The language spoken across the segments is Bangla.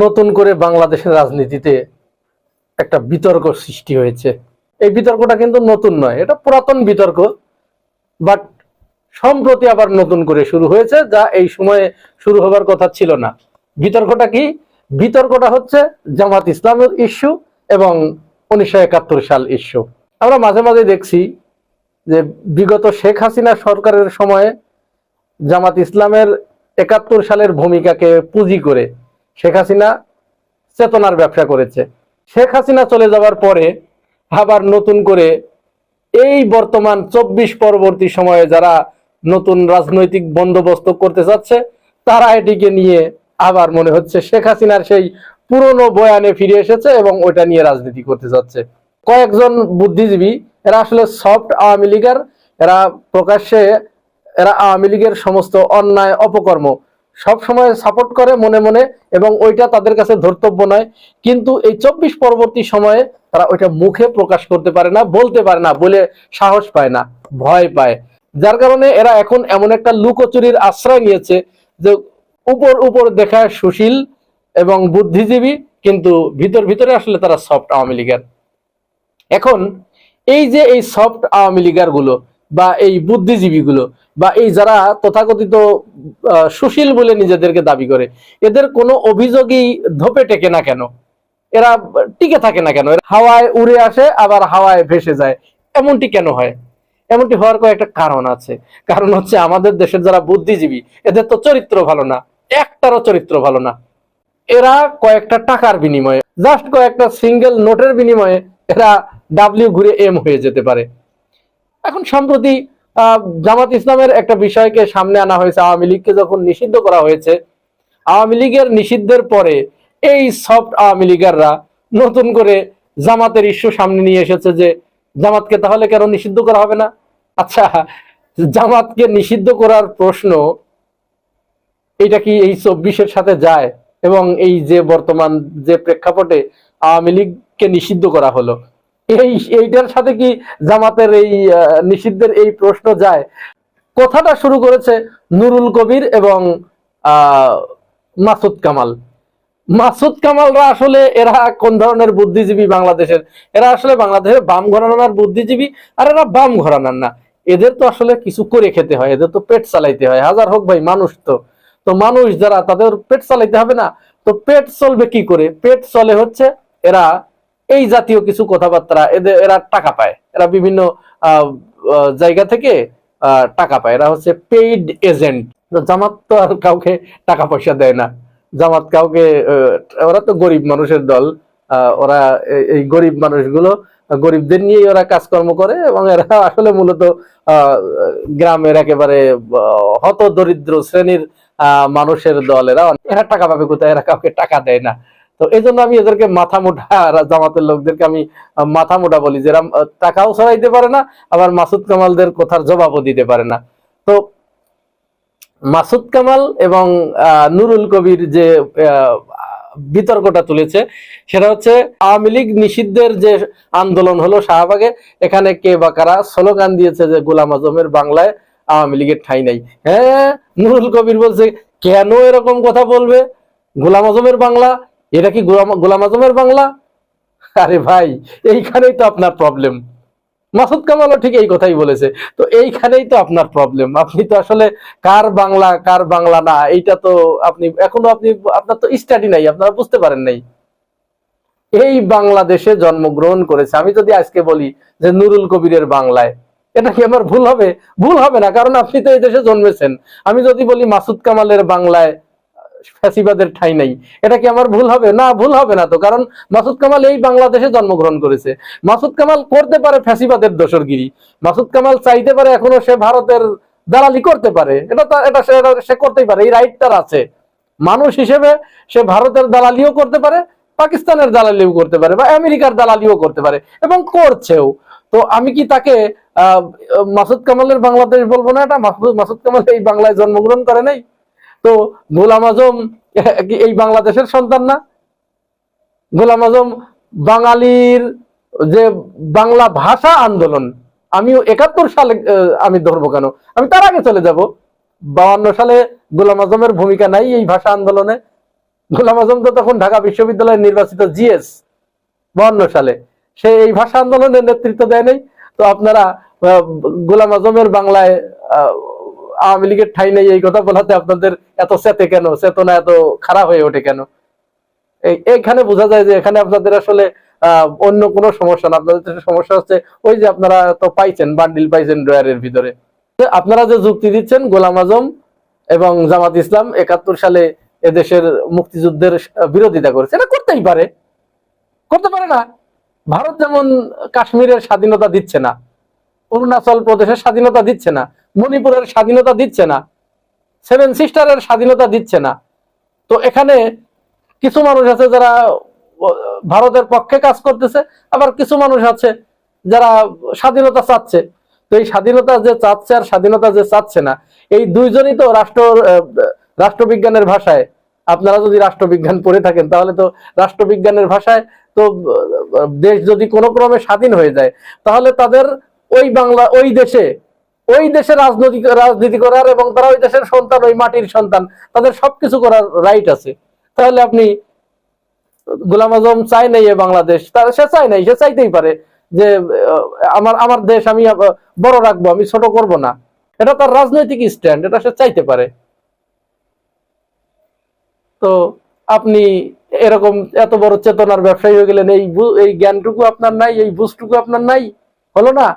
নতুন করে বাংলাদেশের রাজনীতিতে একটা বিতর্ক সৃষ্টি হয়েছে। এই বিতর্কটা কিন্তু নতুন নয়, এটা পুরাতন বিতর্ক, বাট সম্প্রতি আবার নতুন করে শুরু হয়েছে, যা এই সময়ে শুরু হবার কথা ছিল না। বিতর্কটা কি? বিতর্কটা হচ্ছে জামাত ইসলামের ইস্যু এবং উনিশশো একাত্তর সাল ইস্যু। আমরা মাঝে মাঝে দেখছি যে বিগত শেখ হাসিনা সরকারের সময়ে জামাত ইসলামের একাত্তর সালের ভূমিকাকে পুঁজি করে শেখ হাসিনা চেতনার ব্যবসা করেছে। শেখ হাসিনা চলে যাওয়ার পরে আবার নতুন করে এই বর্তমান চব্বিশ পরবর্তী সময়ে যারা নতুন রাজনৈতিক বন্দোবস্ত করতে চাচ্ছে, তারা এটিকে নিয়ে আবার মনে হচ্ছে শেখ হাসিনার সেই পুরনো বয়ানে ফিরে এসেছে এবং ওইটা নিয়ে রাজনীতি করতে যাচ্ছে। কয়েকজন বুদ্ধিজীবী, এরা আসলে সফট আওয়ামী লীগের, এরা প্রকাশ্যে, এরা আওয়ামী লীগের সমস্ত অন্যায়, অপকর্ম সব সময় সাপোর্ট করে মনে মনে এবং ওইটা তাদের কাছে ধর্তব্য নয়। কিন্তু এই চব্বিশ পরবর্তী সময়ে তারা ওইটা মুখে প্রকাশ করতে পারে না, বলতে পারে না, বলে সাহস পায় না, ভয় পায়। যার কারণে এরা এখন এমন একটা লুকোচুরির আশ্রয় নিয়েছে যে উপর উপর দেখায় সুশীল এবং বুদ্ধিজীবী, কিন্তু ভিতর ভিতরে আসলে তারা সফট আওয়ামী লীগের। এখন এই যে এই সফট আওয়ামী লীগারগুলো বা এই বুদ্ধিজীবীগুলো বা এই যারা তথাকথিত সুশীল বলে নিজেদেরকে দাবি করে, এদের কোনো অভিযোগই ধোপে টেকে না কেন? এরা টিকে থাকে না কেন? হাওয়ায় উড়ে আসে, আবার হাওয়ায় ভেসে যায়। এমনটি কেন হয়? এমনটি হওয়ার কয়েকটা কারণ আছে। কারণ হচ্ছে আমাদের দেশের যারা বুদ্ধিজীবী, এদের তো চরিত্র ভালো না। একটারও চরিত্র ভালো না। এরা কয়েকটা টাকার বিনিময়ে জাস্ট কয়েকটা সিঙ্গেল নোটের বিনিময়ে এরা ডাব্লিউ ঘুরে এম হয়ে যেতে পারে। এখন সম্প্রতি জামাত ইসলামের একটা বিষয়কে সামনে আনা হয়েছে, আওয়ামী লীগকে যখন নিষিদ্ধ করা হয়েছে, আওয়ামী লীগের নিষিদ্ধের পরে এই সফট আওয়ামী লীগাররা নতুন করে জামাতের ইস্যু সামনে নিয়ে এসেছে যে, জামাতকে তাহলে কেন নিষিদ্ধ করা হবে না? আচ্ছা জামাতকে নিষিদ্ধ করার প্রশ্ন, এটা কি এই চব্বিশের সাথে যায়? এবং এই যে বর্তমান যে প্রেক্ষাপটে আওয়ামী লীগকে নিষিদ্ধ করা হলো এই এইটার সাথে কি জামাতের এই নিষিদ্ধের এই প্রশ্ন যায়? কথাটা শুরু করেছে নুরুল কবির এবং মাসুদ কামাল। মাসুদ কামালরা আসলে এরা কোন ধরনের বুদ্ধিজীবী বাংলাদেশের? এরা আসলে বাংলাদেশের বাম ঘরানার বুদ্ধিজীবী আর এরা বাম ঘরানার না। এদের তো আসলে কিছু করে খেতে হয়, এদের তো পেট চালাইতে হয়। হাজার হোক ভাই, মানুষ তো। তো মানুষ যারা, তাদের পেট চালাইতে হবে না। তো পেট চলবে কি করে? পেট চলে হচ্ছে এরা এই জাতীয় কিছু কথাবার্তা এদের এরা টাকা পায়। এরা বিভিন্ন জায়গা থেকে টাকা পায়। এরা হচ্ছে পেইড এজেন্ট জামাত তো আর কাউকে টাকা পয়সা দেয় না। জামাত কাউকে ওরা তো গরিব মানুষের দল। ওরা এই- গরিব মানুষগুলো, গরিবদের নিয়েই ওরা কাজকর্ম করে এবং এরা আসলে মূলত গ্রামের একেবারে হত দরিদ্র শ্রেণির মানুষের দল। এরা এরা টাকা পাবে কোথায়? এরা কাউকে টাকা দেয় না। তো এই জন্য আমি এদেরকে মাথা মোটা জামাতের লোকদেরকে আমি মাথা মোটা বলি যে এরা আহ, টাকাও ছড়াইতে পারে না আবার মাসুদ কামালদের কথার জবাবও দিতে পারে না। তো মাসুদ কামাল এবং নুরুল কবির যে বিতর্কটা তুলেছে সেটা হচ্ছে আওয়ামী লীগ নিষিদ্ধের যে আন্দোলন হলো শাহবাগে এখানে কে বা কারা স্লোগান দিয়েছে যে গোলাম আজমের বাংলায় আওয়ামী লীগের ঠাই নাই। হ্যাঁ নুরুল কবির বলছে কেন এরকম কথা বলবে? গোলাম আজমের বাংলা এটা কি গোলাম আজমের বাংলা? আরে ভাই, এইখানেই তো আপনার প্রবলেম মাসুদ কামালও ঠিক এই কথাই বলেছে। তো এইখানেই তো আপনার প্রবলেম আপনি তো আসলে কার বাংলা কার বাংলা না, এইটা তো আপনি, এখনও আপনি, আপনার তো স্টাডি নাই, আপনারা বুঝতে পারেন নাই। এই বাংলাদেশে জন্মগ্রহণ করেছে। আমি যদি আজকে বলি যে নুরুল কবিরের বাংলায়, এটা কি আমার ভুল হবে? ভুল হবে না, কারণ আপনি তো এই দেশে জন্মেছেন। আমি যদি বলি মাসুদ কামালের বাংলায় ফ্যাসিবাদের ঠাই নাই। এটা কি আমার ভুল হবে? না ভুল হবে না তো। কারণ মাসুদ কামাল এই বাংলাদেশে জন্মগ্রহণ করেছে। মাসুদ কামাল করতে পারে ফ্যাসিবাদের দোসরগিরি মাসুদ কামাল চাইতে পারে এখনও সে ভারতের দালালি করতে পারে। এটা তা- এটা সে করতেই পারে। এই রাইট তার আছে। মানুষ হিসেবে সে ভারতের দালালিও করতে পারে পাকিস্তানের দালালিও করতে পারে বা আমেরিকার দালালিও করতে পারে এবং করছেও। তো আমি কি তাকে আহ, মাসুদ কামালের বাংলাদেশ বলব না এটা? মাসুদ কামাল এই বাংলায় জন্মগ্রহণ করে নাই? তো গোলাম আজম এই বাংলাদেশের সন্তান না? গোলাম আজম বাঙালির যে বাংলা ভাষা আন্দোলন আমি একাত্তর সালে আমি ধরবো কেন? আমি তার আগে চলে যাব। বাউান্ন সালে গোলাম আজমের ভূমিকা নাই এই ভাষা আন্দোলনে। গোলাম আজম তো তখন ঢাকা বিশ্ববিদ্যালয়ের নির্বাচিত জিএস বাহান্ন সালে। সে এই ভাষা আন্দোলনের নেতৃত্ব দেয় নাই। তো আপনারা গোলাম আজমের বাংলায় আওয়ামী লীগের ঠাই নেই, এই কথা বলাতে আপনাদের এত চেতে কেন? চেতনা এত খারাপ হয়ে ওঠে কেন? এই, এইখানে বোঝা যায় যে এখানে আপনাদের আসলে অন্য কোনো সমস্যা না। আপনাদের সমস্যা হচ্ছে ওই যে আপনারা তো পাইছেন, বান্ডিল পাইছেন ড্রয়ারের ভিতরে। আপনারা যে যুক্তি দিচ্ছেন, গোলাম আজম এবং জামাত ইসলাম একাত্তর সালে এদেশের মুক্তিযুদ্ধের বিরোধিতা করেছে, এটা করতেই পারে। করতে পারে না। ভারত যেমন কাশ্মীরের স্বাধীনতা দিচ্ছে না, অরুণাচল প্রদেশের স্বাধীনতা দিচ্ছে না মণিপুরের স্বাধীনতা দিচ্ছে না সেভেন সিস্টারের স্বাধীনতা দিচ্ছে না। তো এখানে কিছু মানুষ আছে যারা ভারতের পক্ষে কাজ করতেছে, আবার কিছু মানুষ আছে যারা স্বাধীনতা চাচ্ছে। তো এই স্বাধীনতা যে চাচ্ছে আর স্বাধীনতা যে চাচ্ছে না, এই দুইজনই তো রাষ্ট্র রাষ্ট্রবিজ্ঞানের ভাষায়। আপনারা যদি রাষ্ট্রবিজ্ঞান পড়ে থাকেন, তাহলে তো রাষ্ট্রবিজ্ঞানের ভাষায় তো দেশ যদি কোনো ক্রমে স্বাধীন হয়ে যায়, তাহলে তাদের ওই বাংলা, ওই দেশে ওই দেশে রাজনৈতিক রাজনীতি করার এবং তারা ওই দেশের সন্তান, ওই মাটির সন্তান, তাদের সবকিছু করার রাইট আছে। তাহলে আপনি গোলাম আজম চাই নাই বাংলাদেশ? তার সে চাই নাই, সে চাইতেই পারে যে আমার আমার দেশ আমি বড় রাখব, আমি ছোট করব না। এটা তার রাজনৈতিক স্ট্যান্ড এটা সে চাইতে পারে। তো আপনি এরকম এত বড় চেতনার ব্যবসায়ী হয়ে গেলেন এই জ্ঞানটুকু আপনার নাই, এই বুঝটুকু আপনার নাই? হলো না?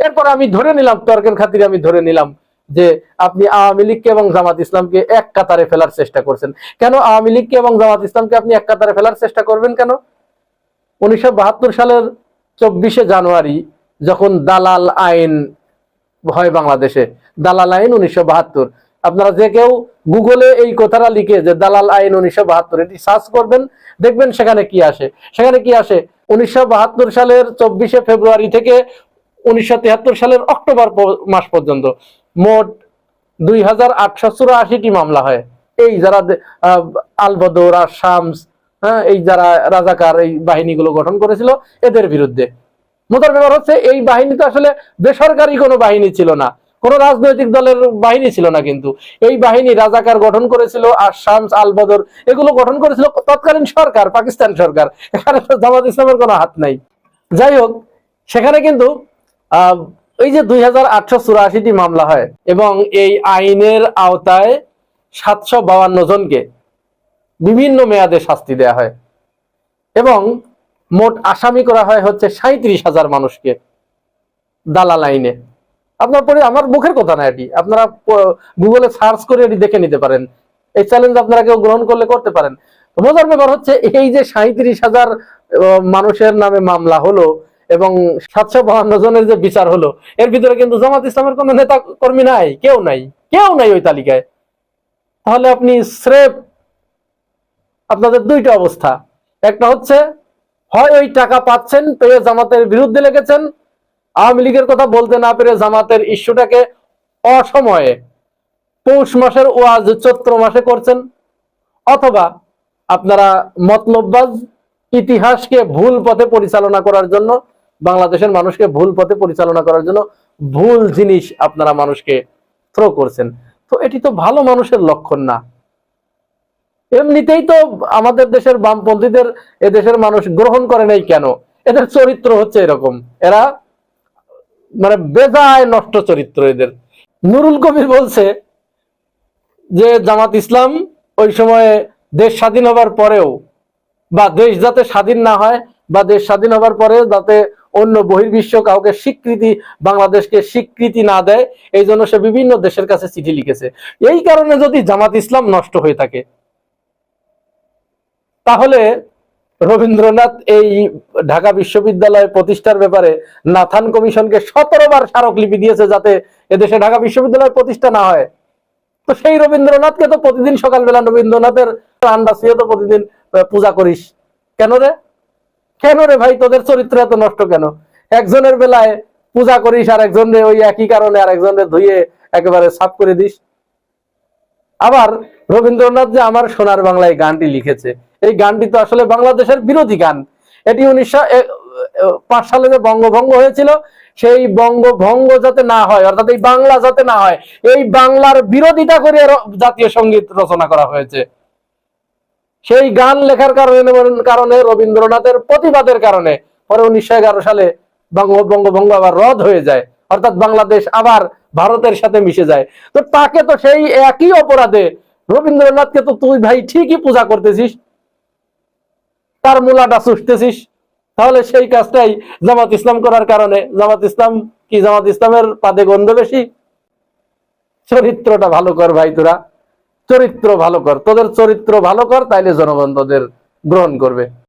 এরপর আমি ধরে নিলাম, তর্কের খাতিরে আমি ধরে নিলাম যে আপনি আওয়ামী লীগকে এবং জামাত ইসলামকে এক কাতারে ফেলার চেষ্টা করছেন। কেন আওয়ামী লীগকে এবং জামাত ইসলামকে আপনি এক কাতারে ফেলার চেষ্টা করবেন কেন? উনিশশো বাহাত্তর সালের চব্বিশে জানুয়ারি যখন দালাল আইন হয় বাংলাদেশে, দালাল আইন উনিশশো বাহাত্তর। আপনারা যে কেউ গুগলে এই কথাটা লিখে যে দালাল আইন উনিশশো বাহাত্তর এটি সার্চ করবেন, দেখবেন সেখানে কি আসে। সেখানে কি আসে? উনিশশো বাহাত্তর সালের চব্বিশে ফেব্রুয়ারি থেকে উনিশশো সালের অক্টোবর মাস পর্যন্ত মোট দুই মামলা হয়। এই যারা আলবদর আর শামস হ্যাঁ এই যারা রাজাকার, এই বাহিনীগুলো গঠন করেছিল, এদের বিরুদ্ধে। মোতার ব্যাপার হচ্ছে, এই বাহিনী তো আসলে বেসরকারি কোনো বাহিনী ছিল না। কোন রাজনৈতিক দলের বাহিনী ছিল না কিন্তু। এই বাহিনী রাজাকার গঠন করেছিল আর শামস আল বদর এগুলো গঠন করেছিল তৎকালীন সরকার, পাকিস্তান সরকার। এখানে জামাত ইসলামের কোনো হাত নাই। যাই হোক, সেখানে কিন্তু এই যে দুই মামলা হয় এবং এই আইনের আওতায় সাতশো বাউান্ন জনকে বিভিন্ন মেয়াদে শাস্তি দেয়া হয় এবং মোট আসামি করা হয় হচ্ছে সাঁত্রিশ হাজার মানুষকে দালাল আইনে। আপনার পরে আমার মুখের কথা না এটি। আপনারা গুগলে সার্চ করে এটি দেখে নিতে পারেন। এই চ্যালেঞ্জ আপনারা কেউ গ্রহণ করলে করতে পারেন। মজার ব্যাপার হচ্ছে, এই যে সাঁত্রিশ হাজার মানুষের নামে মামলা হলো এবং সাতশো বাহান্ন জনের যে বিচার হলো, এর ভিতরে কিন্তু জামাত ইসলামের কোনো নেতা কর্মী নাই, কেউ নাই কেউ নাই ওই তালিকায়। তাহলে আপনি স্রেফ আপনাদের দুইটা অবস্থা। একটা হচ্ছে, হয় ওই টাকা পাচ্ছেন, পেয়ে জামাতের বিরুদ্ধে লেগেছেন, আওয়ামী লীগের কথা বলতে না পেরে জামাতের ইস্যুটাকে অসময়ে পৌষ মাসের ওয়াজ চৈত্র মাসে করছেন, অথবা আপনারা মতলববাজ ইতিহাসকে ভুল পথে পরিচালনা করার জন্য বাংলাদেশের মানুষকে ভুল পথে পরিচালনা করার জন্য ভুল জিনিস আপনারা মানুষকে থ্রো করছেন। তো এটি তো ভালো মানুষের লক্ষণ না। এমনিতেই তো আমাদের দেশের বামপন্থীদের, এ দেশের মানুষ গ্রহণ করে নাই কেন? এদের চরিত্র হচ্ছে এরকম। এরা মানে বেজায় নষ্ট চরিত্র এদের। নুরুল কবির বলছে যে, জামাত ইসলাম ওই সময়ে দেশ স্বাধীন হবার পরেও বা দেশ যাতে স্বাধীন না হয় বা দেশ স্বাধীন হবার পরে যাতে অন্য বহির্বিশ্ব কাউকে স্বীকৃতি বাংলাদেশকে স্বীকৃতি না দেয়, এই জন্য সে বিভিন্ন দেশের কাছে চিঠি লিখেছে। এই কারণে যদি জামাত ইসলাম নষ্ট হয়ে থাকে, তাহলে রবীন্দ্রনাথ এই ঢাকা বিশ্ববিদ্যালয় প্রতিষ্ঠার ব্যাপারে নাথান কমিশনকে সতেরো বার স্মারকলিপি দিয়েছে যাতে এদেশে ঢাকা বিশ্ববিদ্যালয় প্রতিষ্ঠা না হয়। তো সেই রবীন্দ্রনাথকে তো প্রতিদিন সকালবেলা রবীন্দ্রনাথের আন্ডা শুয়ে তো প্রতিদিন পূজা করিস। কেন রে? কেন রে ভাই? তোদের চরিত্র এত নষ্ট কেন? একজনের বেলায় পূজা করিস আর একজনের ওই একই কারণে আর একজনের ধুয়ে একেবারে সাফ করে দিস। আবার রবীন্দ্রনাথ যে আমার সোনার বাংলায় গানটি লিখেছে, এই গানটি তো আসলে বাংলাদেশের বিরোধী গান। এটি উনিশশো পাঁচ সালে যে বঙ্গভঙ্গ হয়েছিল, সেই বঙ্গভঙ্গ যাতে না হয়, অর্থাৎ এই বাংলা যাতে না হয়, এই বাংলার বিরোধিতা করে র- জাতীয় সংগীত রচনা করা হয়েছে। সেই গান লেখার কারণে কারণে রবীন্দ্রনাথের প্রতিবাদের কারণে পরে উনিশশো এগারো সালে বঙ্গ- বঙ্গভঙ্গ আবার রদ হয়ে যায়। অর্থাৎ বাংলাদেশ আবার ভারতের সাথে মিশে যায়। তো তাকে তো সেই একই অপরাধে রবীন্দ্রনাথকে তো তুই ভাই ঠিকই পূজা করতেছিস, তার মূলাটা চুষতেছিস। তাহলে সেই কাজটাই জামাত ইসলাম করার কারণে। জামাত ইসলাম কি জামাত ইসলামের পাদে গন্ধ বেশি? চরিত্রটা ভালো কর ভাই তোরা। চরিত্র ভালো কর তোদের চরিত্র ভালো কর তাইলে জনগণ তোদের গ্রহণ করবে।